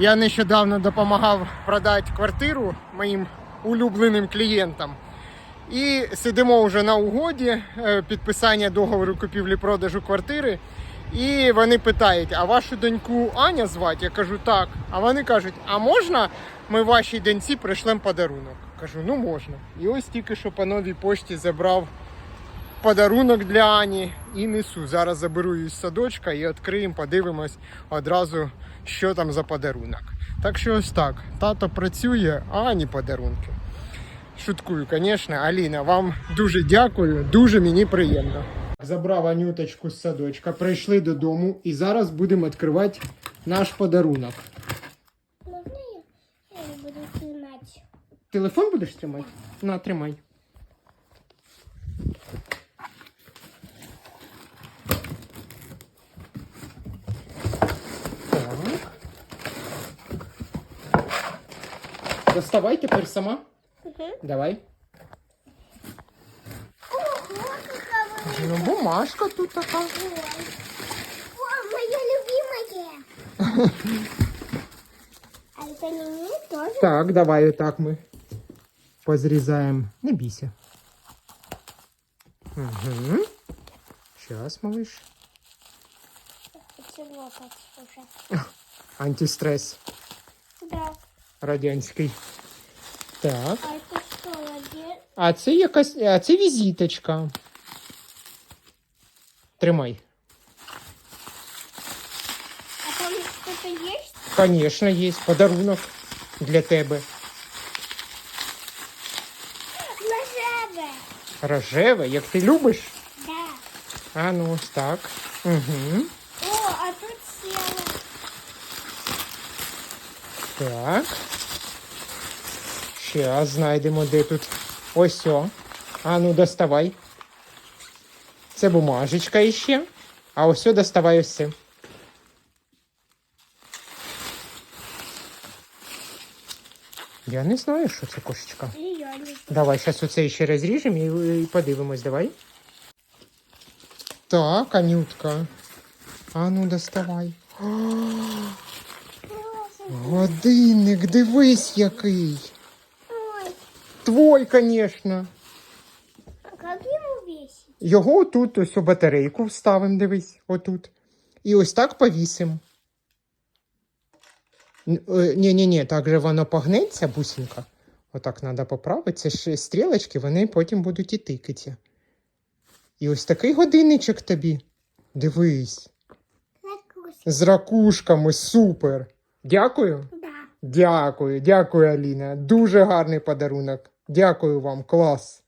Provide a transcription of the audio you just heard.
Я нещодавно допомагав продати квартиру моїм улюбленим клієнтам. І сидимо вже на угоді е, підписання договору купівлі-продажу квартири. І вони питають: а вашу доньку Аня звати? Я кажу, так. А вони кажуть, а можна ми вашій доньці пришлемо подарунок? Кажу, ну можна. І ось тільки що по новій пошті забрав подарунок для Ані і несу. Зараз заберу її з садочка і відкриємо, подивимось одразу, що там за подарунок. Так що ось так. Тато працює, а Ані подарунки. Шуткую, звісно. Аліна, вам дуже дякую, дуже мені приємно. Забрав Анюточку з садочка, прийшли додому і зараз будемо відкривати наш подарунок. Можно я? Я буду снимать. Телефон будеш тримати? На, тримай. Доставай тепер сама. Угу. Давай. Ого, какая Ну, бумажка тут така. О, моя любимая. А это не мне тоже? Так, давай отак ми позрізаємо. Не бійся. Угу. Зараз, малыш. Хочу лопать уже. Антистрес Да. Радянський. Так. А це якась. А це візиточка. Тримай. А там что-то есть? Звісно, є подарунок для тебе. Нажаве. Рожеве, як ти любиш. Да. А ну так. Угу. О, а тут села. Так. Щас знайдемо, де тут. Ось о. А ну доставай. Це бумажечка іще. А ось о, доставай ось це. Я не знаю, що це кошечка. И я не Давай, зараз оце ще розріжемо і, і подивимось, давай. Так, Анютка. А ну доставай. Годинник, дивись який. Ой, Твой, звісно. а как его весить? Його тут ось у батарейку вставимо, дивись, отут. І ось так повісимо. Ні, ні, ні, так же воно погнеться, бусинка. Отак треба поправити. Це ж стрілочки, вони потім будуть і тикати. І ось такий годинничок тобі. Дивись. З ракушками, супер. Дякую. Да. Дякую, дякую, Аліна. Дуже гарний подарунок. Дякую вам, клас.